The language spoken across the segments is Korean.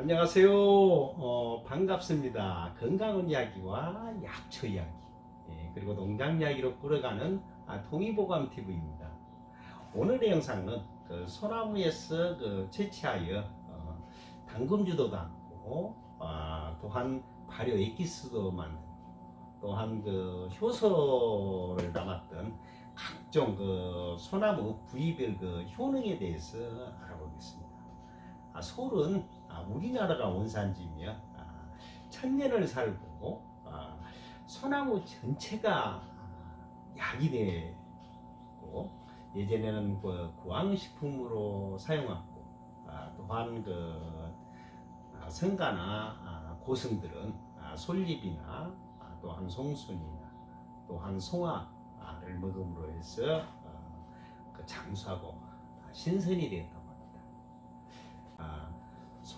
안녕하세요. 어, 반갑습니다. 건강한 이야기와 약초 이야기, 예, 그리고 농장 이야기로 끌어가는 아, 동의보감 TV입니다. 오늘의 영상은 그 소나무에서 그 채취하여 어, 당금주도 담고 아, 또한 발효 엑기스도 만든 또한 그 효소를 담았던 각종 그 소나무 부위별 그 효능에 대해서 알아보겠습니다. 아, 솔은 아, 우리나라가 원산지이며 아, 천년을 살고 아, 소나무 전체가 아, 약이 되고 예전에는 그 구황식품으로 사용하고 아, 또한 그 아, 성가나 아, 고성들은 아, 솔잎이나 아, 또한 송순이나 또한 송화를 먹음으로 해서 어, 그 장수하고 아, 신선이. 아,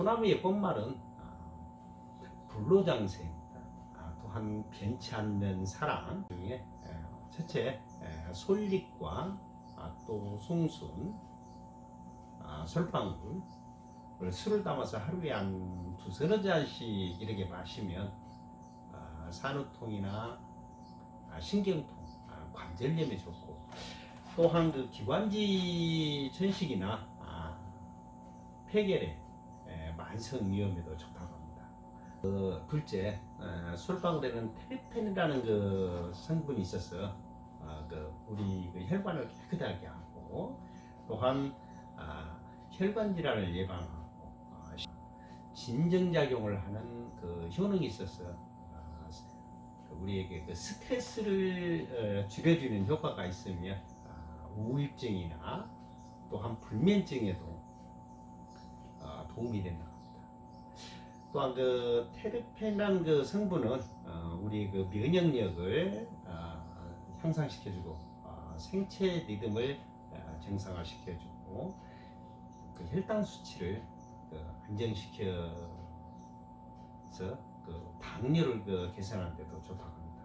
소나무의 꽃말은 아, 불로장생입니다. 아, 또한 변치 않는 사랑 중에 에, 첫째 에, 솔잎과 아, 또 송순, 아, 솔방울 을 술을 담아서 하루에 한 두서너 잔씩 이렇게 마시면 아, 산후통이나 아, 신경통, 아, 관절염에 좋고 또한 그 기관지 전식이나 아, 폐결에 에, 만성 위험에도 좋다고 합니다. 그 둘째 에, 술방울에는 테르펜이라는 그 성분이 있어서 아, 그 우리 그 혈관을 깨끗하게 하고 또한 아, 혈관 질환을 예방하고 아, 진정작용을 하는 그 효능이 있어서 우리에게 그 스트레스를 어, 줄여주는 효과가 있으며 아, 우울증이나 또한 불면증에도 어, 도움이 합니다. 또한 그 테르펜이라는 그 성분은 어, 우리 그 면역력을 어, 향상시켜주고 어, 생체 리듬을 어, 정상화시켜주고 그 혈당 수치를 그 안정시켜서 그 당뇨를 그 개선하는 데도 좋다고 합니다.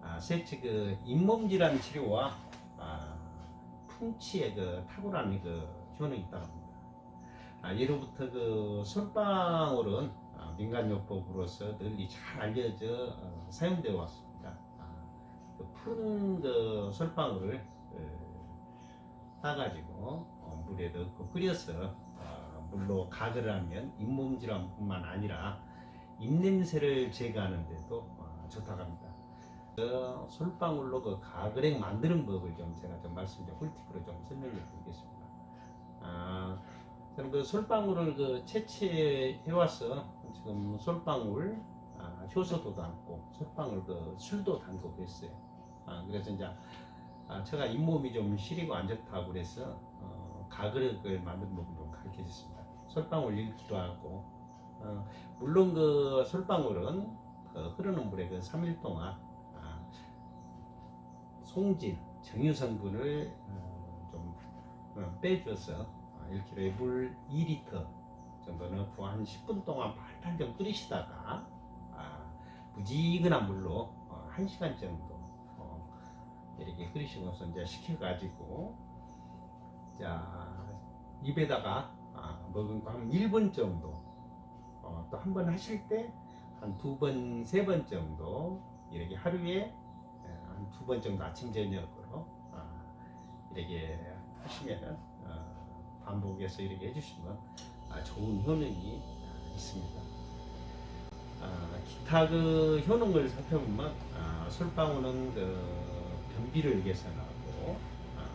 아, 셋째 그 잇몸 질환 치료와 아, 풍치의 그 탁월한 그 효능이 있다고 합니다. 아, 예로부터 그 솔방울은 아, 민간요법으로서 널리 잘 알려져 어, 사용되어 왔습니다. 아, 그 푸른 그 솔방울을 어, 따가지고 어, 물에 넣고 끓여서 어, 물로 가글을 하면 잇몸 질환뿐만 아니라 입냄새를 제거하는데도 어, 좋다고 합니다. 그 솔방울로 그 가글액 만드는 법을 좀 제가 좀 말씀 좀 꿀팁으로 좀 설명해 드리겠습니다. 아, 저는 그 솔방울을 그 채취해 와서 지금 솔방울 아, 효소도 담고 솔방울 그 술도 담고 그랬어요. 아, 그래서 이제 아, 제가 잇몸이 좀 시리고 안 좋다고 그래서 어, 가글을 만드는 법을 좀 가르쳐 줬습니다. 솔방울 읽기도 하고 어, 물론 그 솔방울은 그 흐르는 물에 그 3일 동안 아, 송진 정유 성분을 어, 좀 어, 빼줘서 어, 1kg에 물 2리터 정도 넣고 한 10분 동안 팔팔 좀 끓이시다가 아, 무지근한 물로 어, 1시간 정도 어, 이렇게 끓이시고서 이제 식혀가지고 자 입에다가 아, 먹은 거 한 1분 정도 어, 또 한 번 하실 때 한 두 번, 세 번 정도 이렇게 하루에 한 두 번 정도 아침 저녁으로 아, 이렇게 하시면은 어, 반복해서 이렇게 해주시면 아, 좋은 효능이 아, 있습니다. 아, 기타 그 효능을 살펴보면 아, 솔방울은 그 변비를 개선하고 아,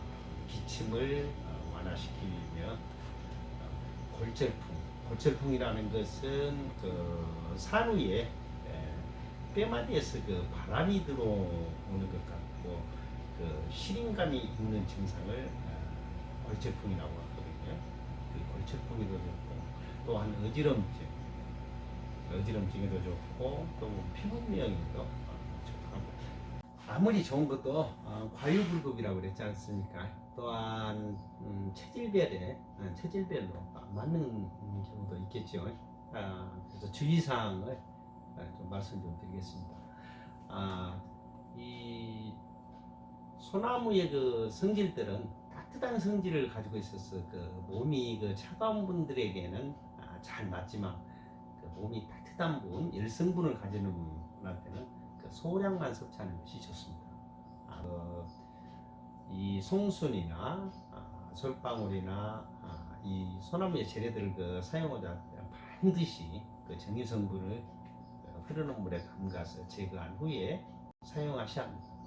기침을 어, 완화시키며 어, 골절풍, 골절풍이라는 것은 그 산후에 에, 뼈마디에서 그 바람이 들어오는 것 같고 그 시린감이 있는 증상을 어, 골절풍이라고 하거 든요. 그 골절풍에도 좋고 또한 어지럼증, 어지럼증에도 좋고 또 피부명에도 어, 좋다고. 아무리 좋은 것도 어, 과유불급이라고 그랬지 않습니까? 또한 음, 체질별에 어, 체질별로 안 맞는 음, 경우도 있겠죠. 아, 그래서 주의사항을 어, 좀 말씀 좀 드리겠습니다. 아, 이 소나무의 그 성질들은 따뜻한 성질을 가지고 있어서 그 몸이 그 차가운 분들에게는 아, 잘 맞지만 그 몸이 따뜻한 분, 일성분을 가지는 분한테는 그 소량만 섭취하는 것이 좋습니다. 아, 그, 이 송순이나 아, 솔방울이나 아, 이 소나무의 재료들을 그 사용하자 반드시 그 정유 성분을 어, 흐르는 물에 담가서 제거한 후에 사용하셔야 합니다.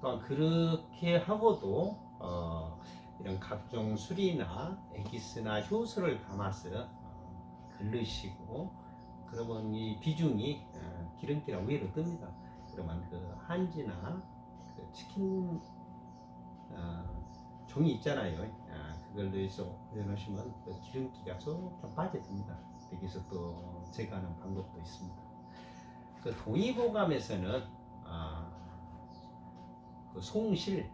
또한 그렇게 하고도 어, 이런 각종 술이나 에기스나 효소를 담아서 어, 걸르시고 그러면 이 비중이 어, 기름기가 위로 뜹니다. 그러면 그 한지나 그 치킨 어, 종이 있잖아요. 아, 그걸 넣어서 올려놓으시면 그 기름기가 조금 빠져듭니다. 여기서 또 제거하는 방법도 있습니다. 그 동의보감에서는 아, 그 송실,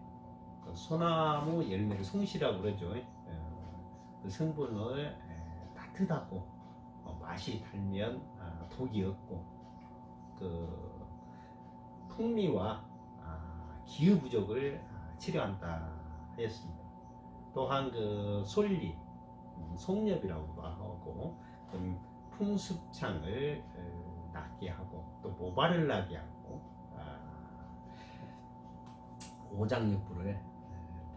그 소나무 열매를 송실이라고 그러죠. 어, 그 성분을 에, 따뜻하고 어, 맛이 달면 아, 독이 없고 그 풍미와 아, 기후 부족을 아, 치료한다 하였습니다. 또한 그 솔리, 음, 송엽이라고도 하고 음, 풍습창을 어, 낫게 하고 또 모발을 나게 하고 오장육부를 에,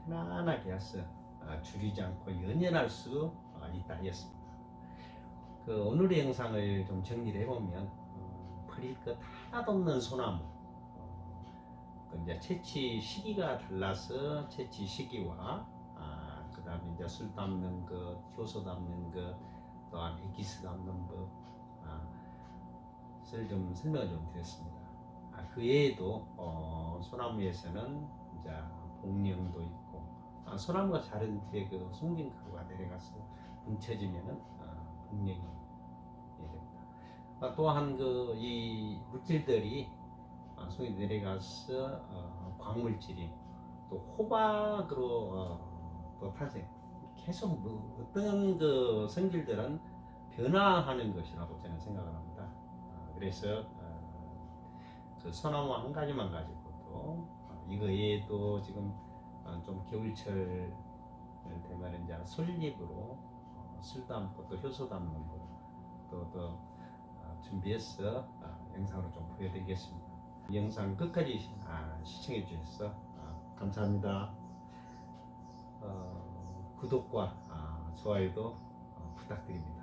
편안하게 해서 아, 줄이지 않고 연연할 수 어, 있다 하였습니다. 그 오늘의 영상을 좀 정리를 해보면 어, 버릴 것 하나도 없는 소나무 어, 그 이제 채취 시기가 달라서 채취 시기와 아, 그 다음에 이제 술 담는 것, 효소 담는 것, 또한 에기스 담는 법, 아, 을좀 설명을 좀 드렸습니다. 아, 그 외에도 어, 소나무에서는 이제 복령도 있고 아, 소나무가 자른 뒤에 그 숨긴 가루가 내려가서 뭉쳐지면은 아, 복령이 됩니다. 아, 또한 그 이 물질들이 아, 속에 내려가서 어, 광물질이 또 호박으로 어, 또 탄생 계속 뭐 어떤 그 성질들은 변화하는 것이라고 저는 생각을 합니다. 아, 그래서 어, 그 소나무 한 가지만 가지고도 어, 이거 외에도 지금 어, 좀 겨울철 되면 이제 솔잎으로 어, 술 담고 또 효소 담는 거또또 어, 준비해서 어, 영상으로 좀 보여드리겠습니다. 이 영상 끝까지 아, 시청해 주셔서 아, 감사합니다. 어, 구독과 아, 좋아요도 어, 부탁드립니다.